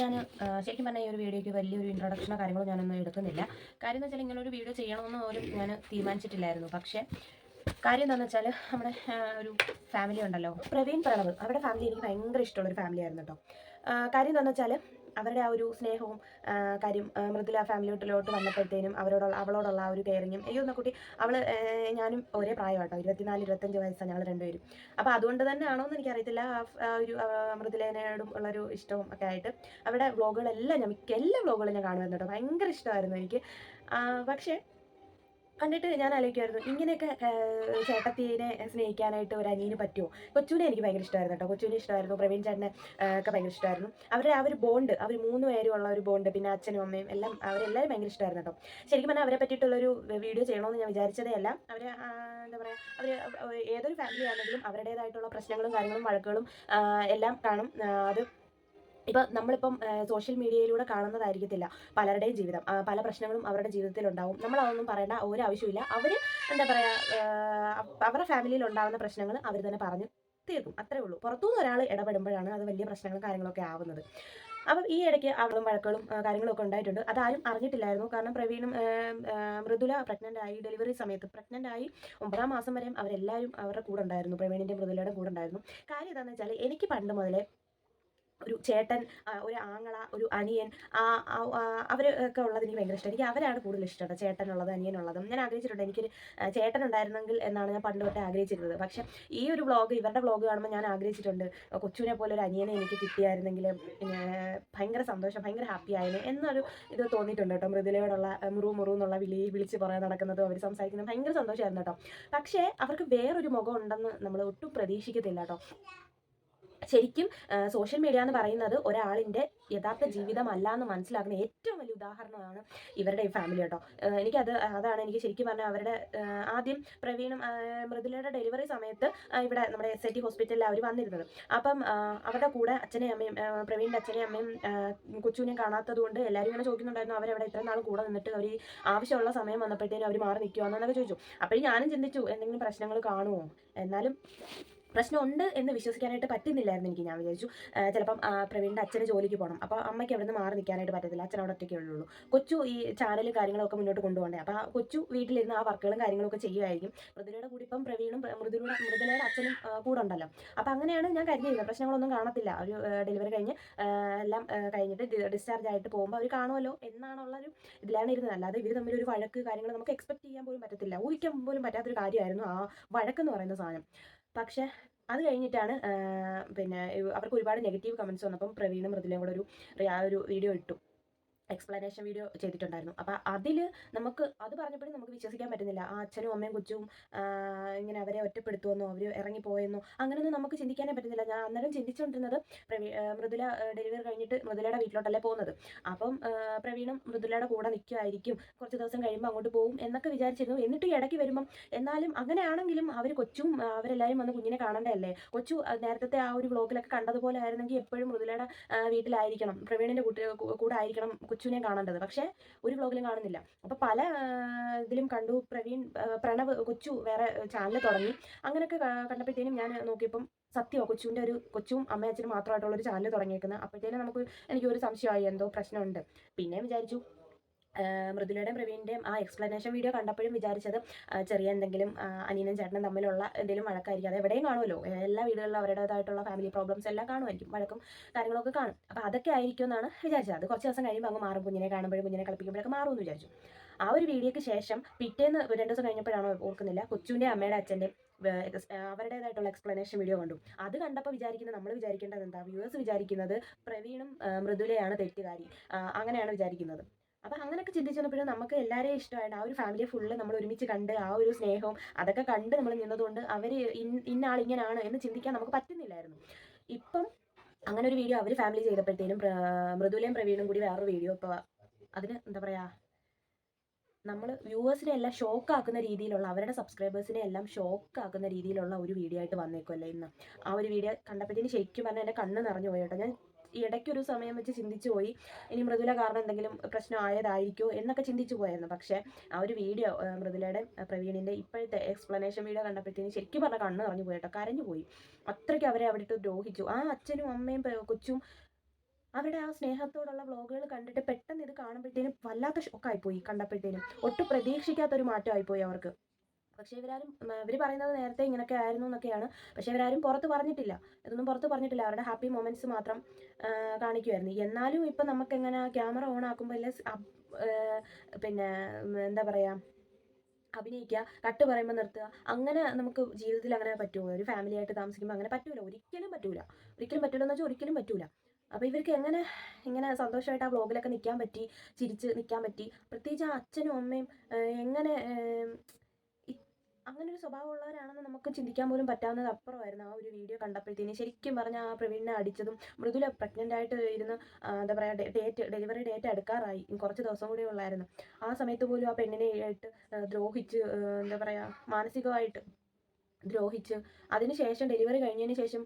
ഞാൻ ശരിക്കും പറഞ്ഞാൽ ഈ ഒരു വീഡിയോയ്ക്ക് വലിയൊരു ഇൻട്രൊഡക്ഷനോ കാര്യങ്ങളോ ഞാനൊന്നും എടുക്കുന്നില്ല. കാര്യം എന്ന് വെച്ചാൽ ഇങ്ങനെ ഒരു വീഡിയോ ചെയ്യണമെന്ന് പോലും ഞാൻ തീരുമാനിച്ചിട്ടില്ലായിരുന്നു. പക്ഷേ കാര്യം എന്താണെന്ന് വെച്ചാൽ നമ്മുടെ ഒരു ഫാമിലി ഉണ്ടല്ലോ. പ്രവീൺ പ്രണവ്. അവരുടെ ഫാമിലി എനിക്ക് ഭയങ്കര ഇഷ്ടമുള്ളൊരു ഫാമിലി ആയിരുന്നു കേട്ടോ കാര്യം എന്താണെന്ന് വെച്ചാൽ അവരുടെ ആ ഒരു സ്നേഹവും കാര്യം മൃദുല ഫാമിലിയോട്ടിലോട്ട് വന്നപ്പോഴത്തേനും അവരോടുള്ള അവളോടുള്ള ആ ഒരു കെയറിങ്ങും. അയ്യോ എന്ന കുട്ടി അവൾ ഞാനും ഒരേ പ്രായമാട്ടോ ഇരുപത്തിനാല് ഇരുപത്തഞ്ച് വയസ്സാണ് ഞങ്ങൾ രണ്ടുപേരും. അപ്പോൾ അതുകൊണ്ട് തന്നെ ആണോ എന്ന് എനിക്കറിയത്തില്ല ആ ഒരു മൃദുലേനയോടും ഉള്ളൊരു ഇഷ്ടവും ഒക്കെ ആയിട്ട്. അവരുടെ വ്ളോഗുകളെല്ലാം ഞാൻ മിക്ക എല്ലാ വ്ളോഗുകളും ഞാൻ കാണുമായിരുന്നു കേട്ടോ. ഭയങ്കര ഇഷ്ടമായിരുന്നു എനിക്ക്. പക്ഷേ കണ്ടിട്ട് ഞാൻ ആലോചിക്കുമായിരുന്നു ഇങ്ങനെയൊക്കെ ചേട്ടത്തിനെ സ്നേഹിക്കാനായിട്ട് ഒരു അനിയന് പറ്റുമോ? കൊച്ചുവിനെ എനിക്ക് ഭയങ്കര ഇഷ്ടമായിരുന്നു കേട്ടോ. കൊച്ചുവിനെ ഇഷ്ടമായിരുന്നു പ്രവീൺ ചേട്ടനെ ഒക്കെ ഭയങ്കര ഇഷ്ടമായിരുന്നു. അവരുടെ ആ ഒരു ബോണ്ട് അവർ മൂന്ന് പേരും ഉള്ള ഒരു ബോണ്ട് പിന്നെ അച്ഛനും അമ്മയും എല്ലാം അവരെല്ലാവരും ഭയങ്കര ഇഷ്ടമായിരുന്നു കേട്ടോ. ശരിക്കും പറഞ്ഞാൽ അവരെ പറ്റിയിട്ടുള്ളൊരു വീഡിയോ ചെയ്യണമെന്ന് ഞാൻ വിചാരിച്ചതേ അല്ല. അവർ എന്താ പറയുക അവർ ഏതൊരു ഫാമിലി ആണെങ്കിലും അവരുടേതായിട്ടുള്ള പ്രശ്നങ്ങളും കാര്യങ്ങളും വഴക്കുകളും എല്ലാം കാണും. അത് ഇപ്പം നമ്മളിപ്പം സോഷ്യൽ മീഡിയയിലൂടെ കാണുന്നതായിരിക്കത്തില്ല പലരുടെയും ജീവിതം. പല പ്രശ്നങ്ങളും അവരുടെ ജീവിതത്തിൽ ഉണ്ടാവും നമ്മൾ അതൊന്നും പറയേണ്ട ഒരു ആവശ്യമില്ല അവർ എന്താ പറയുക അവരുടെ ഫാമിലിയിൽ ഉണ്ടാകുന്ന പ്രശ്നങ്ങൾ അവർ തന്നെ പറഞ്ഞു തീർക്കും. അത്രേ ഉള്ളൂ. പുറത്തുനിന്ന് ഒരാൾ ഇടപെടുമ്പോഴാണ് അത് വലിയ പ്രശ്നങ്ങളും കാര്യങ്ങളൊക്കെ ആവുന്നത്. അപ്പം ഈ ഇടയ്ക്ക് അവളും വഴക്കുകളും കാര്യങ്ങളൊക്കെ ഉണ്ടായിട്ടുണ്ട്. അതാരും അറിഞ്ഞിട്ടില്ലായിരുന്നു. കാരണം പ്രവീണും മൃദുല പ്രഗ്നന്റ് ആയി ഡെലിവറി സമയത്ത് പ്രഗ്നന്റ് ആയി ഒമ്പതാം മാസം വരെയും അവരെല്ലാവരും അവരുടെ കൂടെ ഉണ്ടായിരുന്നു. പ്രവീണിന്റെ മൃദുലയുടെ കൂടെ ഉണ്ടായിരുന്നു. കാര്യം എന്താണെന്ന് വെച്ചാൽ എനിക്ക് പണ്ട് മുതലേ ഒരു ചേട്ടൻ ഒരു ആങ്ങള ഒരു അനിയൻ ആ, അവരൊക്കെ ഉള്ളത് എനിക്ക് ഭയങ്കര ഇഷ്ടം. എനിക്ക് അവരാണ് കൂടുതൽ ഇഷ്ടം ചേട്ടനുള്ളത് അനിയനുള്ളതും. ഞാൻ ആഗ്രഹിച്ചിട്ടുണ്ട് എനിക്കൊരു ചേട്ടൻ ഉണ്ടായിരുന്നെങ്കിൽ എന്നാണ് ഞാൻ പണ്ട് തൊട്ടേ ആഗ്രഹിച്ചിരുന്നത്. പക്ഷേ ഈ ഒരു വ്ളോഗ് ഇവരുടെ വ്ളോഗ് കാണുമ്പോൾ ഞാൻ ആഗ്രഹിച്ചിട്ടുണ്ട് കൊച്ചുവിനെ പോലെ ഒരു അനിയനെ എനിക്ക് കിട്ടിയായിരുന്നെങ്കിൽ ഭയങ്കര സന്തോഷം ഭയങ്കര ഹാപ്പി ആയിരുന്നു എന്നൊരു ഇത് തോന്നിയിട്ടുണ്ട് കേട്ടോ. മൃദുലയോടുള്ള മുറു മുറു എന്നുള്ള വിളി വിളിച്ച് പറയാൻ നടക്കുന്നതും അവർ സംസാരിക്കുന്നതും ഭയങ്കര സന്തോഷമായിരുന്നു കേട്ടോ. പക്ഷേ അവർക്ക് വേറൊരു മുഖം ഉണ്ടെന്ന് നമ്മൾ ഒട്ടും പ്രതീക്ഷിക്കത്തില്ല കേട്ടോ. ശരിക്കും സോഷ്യൽ മീഡിയ എന്ന് പറയുന്നത് ഒരാളിന്റെ യഥാർത്ഥ ജീവിതമല്ല എന്ന് മനസ്സിലാക്കുന്ന ഏറ്റവും വലിയ ഉദാഹരണമാണ് ഇവരുടെ ഈ ഫാമിലി കേട്ടോ എനിക്കത് അതാണ് എനിക്ക് ശരിക്കും പറഞ്ഞാൽ അവരുടെ ആദ്യം പ്രവീണും മൃദുലയുടെ ഡെലിവറി സമയത്ത് ഇവിടെ നമ്മുടെ എസ് ഐ ടി ഹോസ്പിറ്റലിൽ അവർ വന്നിരുന്നത്. അപ്പം അവരുടെ കൂടെ അച്ഛനെയും അമ്മയും പ്രവീണിന്റെ അച്ഛനെയും അമ്മയും കൊച്ചുവിനെയും കാണാത്തത് കൊണ്ട് എല്ലാവരും ഇങ്ങനെ ചോദിക്കുന്നുണ്ടായിരുന്നു അവരവിടെ ഇത്ര നാൾ കൂടെ നിന്നിട്ട് അവർ ആവശ്യമുള്ള സമയം വന്നപ്പോഴത്തേനും അവർ മാറി നിൽക്കുവാന്നൊക്കെ ചോദിച്ചു. അപ്പോഴും ഞാനും ചിന്തിച്ചു എന്തെങ്കിലും പ്രശ്നങ്ങൾ കാണുമോ എന്നാലും പ്രശ്നമുണ്ട് എന്ന് വിശ്വസിക്കാനായിട്ട് പറ്റുന്നില്ലായിരുന്നു എനിക്ക്. ഞാൻ വിചാരിച്ചു ചിലപ്പം പ്രവീണിന്റെ അച്ഛന് ജോലിക്ക് പോകണം അപ്പോൾ അമ്മയ്ക്ക് അവിടെ നിന്ന് മാറി നിൽക്കാനായിട്ട് പറ്റത്തില്ല. അച്ഛൻ അവിടെ ഒറ്റയ്ക്കേ ഉള്ളൂ. കൊച്ചു ഈ ചാനലും കാര്യങ്ങളൊക്കെ മുന്നോട്ട് കൊണ്ടുപോകണ്ടേ? അപ്പോൾ ആ കൊച്ചു വീട്ടിലിരുന്ന് ആ വർക്കുകളും കാര്യങ്ങളൊക്കെ ചെയ്യുമായിരിക്കും മൃദുലയുടെ കൂടി ഇപ്പം പ്രവീണും പ്ര- മൃദുലയുടെ മൃദുലയുടെ അച്ഛനും കൂടെ ഉണ്ടല്ലോ. അപ്പോൾ അങ്ങനെയാണ് ഞാൻ കരുതിയിരുന്നത്. പ്രശ്നങ്ങളൊന്നും കാണത്തില്ല. ഒരു ഡെലിവറി കഴിഞ്ഞ് എല്ലാം കഴിഞ്ഞിട്ട് ഡിസ്ചാർജ് ആയിട്ട് പോകുമ്പോൾ അവർ കാണുമല്ലോ എന്നാണുള്ളൊരു ഇതിലാണ് ഇരുന്നത്. അല്ലാതെ ഇവർ തമ്മിൽ ഒരു വഴക്ക് കാര്യങ്ങൾ നമുക്ക് എക്സ്പെക്ട് ചെയ്യാൻ പോലും പറ്റത്തില്ല. ഊഹിക്കാൻ പോലും പറ്റാത്തൊരു കാര്യമായിരുന്നു ആ വഴക്കെന്ന് പറയുന്ന സാധനം. പക്ഷേ അത് കഴിഞ്ഞിട്ടാണ് പിന്നെ അവർക്ക് ഒരുപാട് നെഗറ്റീവ് കമൻസ് വന്നപ്പം പ്രവീണും മൃദുലയും കൂടെ ഒരു ഒരു വീഡിയോ ഇട്ടു. എക്സ്പ്ലനേഷൻ വീഡിയോ ചെയ്തിട്ടുണ്ടായിരുന്നു. അപ്പോൾ അതിൽ നമുക്ക് അത് പറഞ്ഞപ്പോഴും നമുക്ക് വിശ്വസിക്കാൻ പറ്റുന്നില്ല. ആ അച്ഛനും അമ്മയും കൊച്ചും ഇങ്ങനെ അവരെ ഒറ്റപ്പെടുത്തുമെന്നോ അവർ ഇറങ്ങിപ്പോയെന്നോ അങ്ങനെയൊന്നും നമുക്ക് ചിന്തിക്കാനേ പറ്റുന്നില്ല. ഞാൻ അന്നേരം ചിന്തിച്ചുകൊണ്ടിരുന്നത് പ്രവീ മൃദുല ഡെലിവറി കഴിഞ്ഞിട്ട് മൃദുലയുടെ വീട്ടിലോട്ടല്ലേ പോകുന്നത്. അപ്പം പ്രവീണും മൃദുലയുടെ കൂടെ നിൽക്കുമായിരിക്കും കുറച്ച് ദിവസം കഴിയുമ്പോൾ അങ്ങോട്ട് പോകും എന്നൊക്കെ വിചാരിച്ചിരുന്നു. എന്നിട്ട് ഇടയ്ക്ക് വരുമ്പം എന്നാലും അങ്ങനെയാണെങ്കിലും അവർ കൊച്ചും അവരെല്ലാവരും വന്ന് കുഞ്ഞിനെ കാണണ്ടല്ലേ കൊച്ചു നേരത്തെ ആ ഒരു വ്ളോഗിലൊക്കെ കണ്ടതുപോലെ ആയിരുന്നെങ്കിൽ എപ്പോഴും മൃദുലയുടെ വീട്ടിലായിരിക്കണം. പ്രവീണിന്റെ കൂടെ ആയിരിക്കണം കൊച്ചുവിനെ കാണേണ്ടത്. പക്ഷേ ഒരു വ്ളോഗിലും കാണുന്നില്ല. അപ്പോൾ പല ഇതിലും കണ്ടു. പ്രവീൺ പ്രണവ് കൊച്ചു വേറെ ചാനൽ തുടങ്ങി. അങ്ങനെയൊക്കെ കണ്ടപ്പോഴത്തേനും ഞാൻ നോക്കിയപ്പം സത്യമോ കൊച്ചുവിന്റെ ഒരു കൊച്ചും അമ്മയച്ഛനും മാത്രമായിട്ടുള്ള ഒരു ചാനൽ തുടങ്ങിയേക്കുന്നത് അപ്പോഴത്തേനും നമുക്ക് എനിക്കൊരു സംശയമായി എന്തോ പ്രശ്നമുണ്ട്. പിന്നെ വിചാരിച്ചു മൃദുലയുടെയും പ്രവീണിന്റെയും ആ എക്സ്പ്ലനേഷൻ വീഡിയോ കണ്ടപ്പോഴും വിചാരിച്ചത് ചെറിയ എന്തെങ്കിലും അനിയനും ചേട്ടനും തമ്മിലുള്ള എന്തെങ്കിലും വഴക്കായിരിക്കും. അത് എവിടെയും കാണുമല്ലോ. എല്ലാ വീടുകളിലും അവരുടേതായിട്ടുള്ള ഫാമിലി പ്രോബ്ലംസ് എല്ലാം കാണുമായിരിക്കും. വഴക്കും കാര്യങ്ങളൊക്കെ കാണും. അപ്പോൾ അതൊക്കെ ആയിരിക്കും എന്നാണ് വിചാരിച്ചത്. അത് കുറച്ച് ദിവസം കഴിയുമ്പോൾ അങ്ങ് മാറും. കുഞ്ഞിനെ കാണുമ്പോഴും കുഞ്ഞിനെ കളിപ്പിക്കുമ്പോഴൊക്കെ മാറുമെന്ന് വിചാരിച്ചു. ആ ഒരു വീഡിയോയ്ക്ക് ശേഷം പിറ്റേന്ന് രണ്ട് ദിവസം കഴിഞ്ഞപ്പോഴാണോ ഓർക്കുന്നില്ല കൊച്ചുവിന്റെ അമ്മയുടെ അച്ഛന്റെ അവരുടേതായിട്ടുള്ള എക്സ്പ്ലനേഷൻ വീഡിയോ കണ്ടു. അത് കണ്ടപ്പോൾ വിചാരിക്കുന്നത് നമ്മൾ വിചാരിക്കേണ്ടത് എന്താ? വ്യൂവേഴ്സ് വിചാരിക്കുന്നത് പ്രവീണും മൃദുലയാണ് തെറ്റുകാരി. അങ്ങനെയാണ് വിചാരിക്കുന്നത്. അപ്പം അങ്ങനെയൊക്കെ ചിന്തിച്ചു വന്നപ്പോഴും നമുക്ക് എല്ലാവരെയും ഇഷ്ടമായിട്ട് ആ ഒരു ഫാമിലിയെ ഫുള്ള് നമ്മൾ ഒരുമിച്ച് കണ്ട് ആ ഒരു സ്നേഹവും അതൊക്കെ കണ്ട് നമ്മൾ നിന്നതുകൊണ്ട് അവർ ഇന്ന ആൾ ഇങ്ങനെയാണ് എന്ന് ചിന്തിക്കാൻ നമുക്ക് പറ്റുന്നില്ലായിരുന്നു. ഇപ്പം അങ്ങനെ ഒരു വീഡിയോ അവർ ഫാമിലി ചെയ്തപ്പോഴത്തേനും മൃദുലയും പ്രവീണും കൂടി വേറൊരു വീഡിയോ ഇപ്പോൾ അതിന് എന്താ പറയാ നമ്മൾ വ്യൂവേഴ്സിനെ എല്ലാം ഷോക്ക് ആക്കുന്ന രീതിയിലുള്ള അവരുടെ സബ്സ്ക്രൈബേഴ്സിനെ എല്ലാം ഷോക്ക് ആക്കുന്ന രീതിയിലുള്ള ഒരു വീഡിയോ ആയിട്ട് വന്നേക്കുമല്ലേ ഇന്ന്. ആ ഒരു വീഡിയോ കണ്ടപ്പോഴത്തേന് ശരിക്കും പറഞ്ഞാൽ എന്റെ കണ്ണ് നിറഞ്ഞു പോയി കേട്ടോ. ഞാൻ ഇടയ്ക്കൊരു സമയം വെച്ച് ചിന്തിച്ചു പോയി. ഇനി മൃദുല കാരണം എന്തെങ്കിലും പ്രശ്നം ആയതായിരിക്കുമോ എന്നൊക്കെ ചിന്തിച്ചു പോയായിരുന്നു. പക്ഷേ ആ ഒരു വീഡിയോ മൃദുലയുടെ പ്രവീണിന്റെ ഇപ്പോഴത്തെ എക്സ്പ്ലനേഷൻ വീഡിയോ കണ്ടപ്പോഴത്തേന് ശരിക്കും പറഞ്ഞ കണ്ണ് നിറഞ്ഞു പോയി കേട്ടോ കരഞ്ഞു പോയി. അത്രയ്ക്ക് അവരെ അവിടെ ഇട്ട് ദ്രോഹിച്ചു. ആ അച്ഛനും അമ്മയും കൊച്ചും അവരുടെ ആ സ്നേഹത്തോടുള്ള വ്ളോഗുകൾ കണ്ടിട്ട് പെട്ടെന്ന് ഇത് കാണുമ്പോഴത്തേനും വല്ലാത്ത ഷോക്കായിപ്പോയി കണ്ടപ്പോഴത്തേനും. ഒട്ടും പ്രതീക്ഷിക്കാത്തൊരു മാറ്റമായിപ്പോയി അവർക്ക്. പക്ഷേ ഇവരാരും ഇവർ പറയുന്നത് നേരത്തെ ഇങ്ങനൊക്കെ ആയിരുന്നു എന്നൊക്കെയാണ്. പക്ഷേ ഇവരാരും പുറത്ത് പറഞ്ഞിട്ടില്ല. ഇതൊന്നും പുറത്ത് പറഞ്ഞിട്ടില്ല. അവരുടെ ഹാപ്പി മൊമെന്റ്സ് മാത്രം കാണിക്കുമായിരുന്നു എന്നാലും ഇപ്പം നമുക്ക് എങ്ങനെ ക്യാമറ ഓൺ ആക്കുമ്പോൾ പിന്നെ എന്താ പറയാ അഭിനയിക്കുക കട്ട് പറയുമ്പോൾ നിർത്തുക അങ്ങനെ നമുക്ക് ജീവിതത്തിൽ അങ്ങനെ പറ്റുമോ ഒരു ഫാമിലി ആയിട്ട് താമസിക്കുമ്പോൾ അങ്ങനെ പറ്റൂല. ഒരിക്കലും പറ്റൂല. ഒരിക്കലും പറ്റൂല എന്ന് വെച്ചാൽ ഒരിക്കലും പറ്റൂല. അപ്പോൾ ഇവർക്ക് എങ്ങനെ ഇങ്ങനെ സന്തോഷമായിട്ട് ആ വ്ളോഗിലൊക്കെ നിൽക്കാൻ പറ്റി ചിരിച്ച് നിൽക്കാൻ പറ്റി പ്രത്യേകിച്ച് ആ അച്ഛനും അമ്മയും എങ്ങനെ അങ്ങനെ ഒരു സ്വഭാവമുള്ളവരാണെന്ന് നമുക്ക് ചിന്തിക്കാൻ പോലും പറ്റാവുന്നത് അപ്പുറമായിരുന്നു ആ ഒരു വീഡിയോ കണ്ടപ്പോഴത്തേന്. ശരിക്കും പറഞ്ഞാൽ ആ പ്രവീണിനെ അടിച്ചതും മൃദുല പ്രഗ്നന്റ് ആയിട്ട് ഇരുന്ന് എന്താ പറയുക ഡേറ്റ് ഡെലിവറി ഡേറ്റ് അടുക്കാറായി കുറച്ച് ദിവസം കൂടി ഉള്ളായിരുന്നു. ആ സമയത്ത് പോലും ആ പെണ്ണിനെ ആയിട്ട് ദ്രോഹിച്ച് എന്താ പറയുക മാനസികമായിട്ട് ദ്രോഹിച്ച് അതിനുശേഷം ഡെലിവറി കഴിഞ്ഞതിന് ശേഷം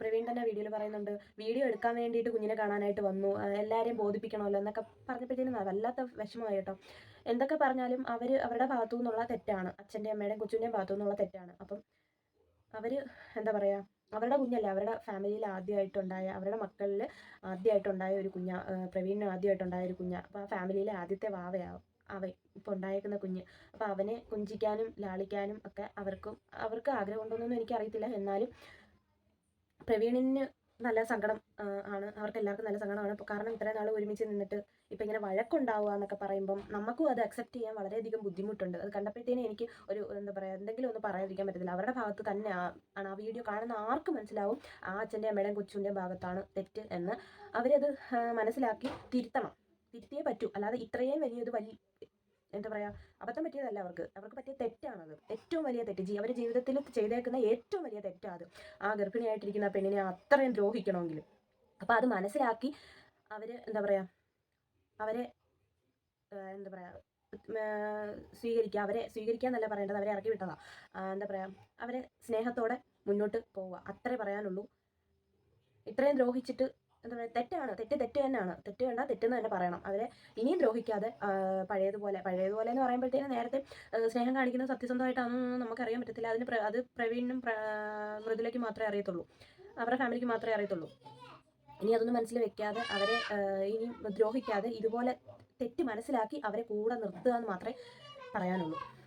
പ്രവീൺ തന്നെ വീഡിയോയിൽ പറയുന്നുണ്ട് വീഡിയോ എടുക്കാൻ വേണ്ടിയിട്ട് കുഞ്ഞിനെ കാണാനായിട്ട് വന്നു. എല്ലാവരെയും ബോധിപ്പിക്കണമല്ലോ എന്നൊക്കെ പറഞ്ഞപ്പോഴത്തേനും വല്ലാത്ത വിഷമമായി എന്തൊക്കെ പറഞ്ഞാലും അവർ അവരുടെ ഭാഗത്തു നിന്നുള്ള തെറ്റാണ്. അച്ഛന്റെയും അമ്മയുടെയും കൊച്ചിന്റെയും ഭാഗത്തു നിന്നുള്ള തെറ്റാണ്. അപ്പം അവർ എന്താ പറയുക അവരുടെ കുഞ്ഞല്ല അവരുടെ ഫാമിലിയിൽ ആദ്യമായിട്ടുണ്ടായ അവരുടെ മക്കളിൽ ആദ്യമായിട്ടുണ്ടായ ഒരു കുഞ്ഞ പ്രവീണിന് ആദ്യമായിട്ടുണ്ടായ ഒരു കുഞ്ഞ. അപ്പോൾ ആ ഫാമിലിയിലെ ആദ്യത്തെ വാവയാവും. അവ ഇപ്പോൾ ഉണ്ടായേക്കുന്ന കുഞ്ഞ്. അപ്പോൾ അവനെ കുഞ്ചിക്കാനും ലാളിക്കാനും ഒക്കെ അവർക്കും അവർക്ക് ആഗ്രഹം ആഗ്രഹമുണ്ടോയെന്നൊന്നും എനിക്കറിയത്തില്ല. എന്നാലും പ്രവീണിന് നല്ല സങ്കടം ആണ്. അവർക്ക് എല്ലാവർക്കും നല്ല സങ്കടമാണ്. കാരണം ഇത്രയും നാൾ ഒരുമിച്ച് നിന്നിട്ട് ഇപ്പം ഇങ്ങനെ വഴക്കുണ്ടാവുക എന്നൊക്കെ പറയുമ്പം നമുക്കും അത് അക്സെപ്റ്റ് ചെയ്യാൻ വളരെയധികം ബുദ്ധിമുട്ടുണ്ട്. അത് കണ്ടപ്പോഴത്തേനും എനിക്ക് ഒരു എന്താ പറയുക എന്തെങ്കിലും ഒന്ന് പറയാതിരിക്കാൻ പറ്റത്തില്ല. അവരുടെ ഭാഗത്ത് തന്നെ ആണ് ആ വീഡിയോ കാണുന്ന ആർക്ക് മനസ്സിലാവും ആ അച്ഛന്റെ അമ്മയുടെയും കൊച്ചുവിന്റെയും ഭാഗത്താണ് തെറ്റ് എന്ന്. അവരത് മനസ്സിലാക്കി തിരുത്തണം. തിരുത്തിയേ പറ്റൂ. അല്ലാതെ ഇത്രയും വലിയൊരു വലിയ എന്താ പറയുക അബദ്ധം പറ്റിയതല്ല അവർക്ക്. അവർക്ക് പറ്റിയ തെറ്റാണത്. ഏറ്റവും വലിയ തെറ്റ്. ജീ അവരുടെ ജീവിതത്തിൽ ചെയ്തേക്കുന്ന ഏറ്റവും വലിയ തെറ്റാണ് ആ ഗർഭിണിയായിട്ടിരിക്കുന്ന പെണ്ണിനെ അത്രയും ദ്രോഹിക്കണമെങ്കിൽ. അപ്പോൾ അത് മനസ്സിലാക്കി അവർ എന്താ പറയുക അവരെ എന്താ പറയുക സ്വീകരിക്കുക അവരെ സ്വീകരിക്കുക എന്നല്ല പറയേണ്ടത് അവരെ ഇറക്കി വിട്ടതാ. എന്താ പറയുക അവരെ സ്നേഹത്തോടെ മുന്നോട്ട് പോവുക. അത്രേ പറയാനുള്ളൂ. ഇത്രയും ദ്രോഹിച്ചിട്ട് എന്താ പറയുക തെറ്റാണ്. തെറ്റ് തെറ്റ് തന്നെയാണ്. തെറ്റ് വേണ്ട തെറ്റെന്ന് തന്നെ പറയണം. അവരെ ഇനിയും ദ്രോഹിക്കാതെ പഴയതുപോലെ പഴയതുപോലെ. എന്ന് പറയുമ്പോഴത്തേനും നേരത്തെ സ്നേഹം കാണിക്കുന്നത് സത്യസന്ധമായിട്ടാണെന്ന് നമുക്കറിയാൻ പറ്റത്തില്ല. അതിന് അത് പ്രവീണിനും പ്ര- മൃദുലയ്ക്ക് മാത്രമേ അറിയത്തുള്ളൂ. അവരുടെ ഫാമിലിക്ക് മാത്രമേ അറിയത്തുള്ളൂ. ഇനി അതൊന്നും മനസ്സിൽ വെക്കാതെ അവരെ ഇനി ദ്രോഹിക്കാതെ ഇതുപോലെ തെറ്റ് മനസ്സിലാക്കി അവരെ കൂടെ നിർത്തുക എന്ന് മാത്രമേ പറയാനുള്ളൂ.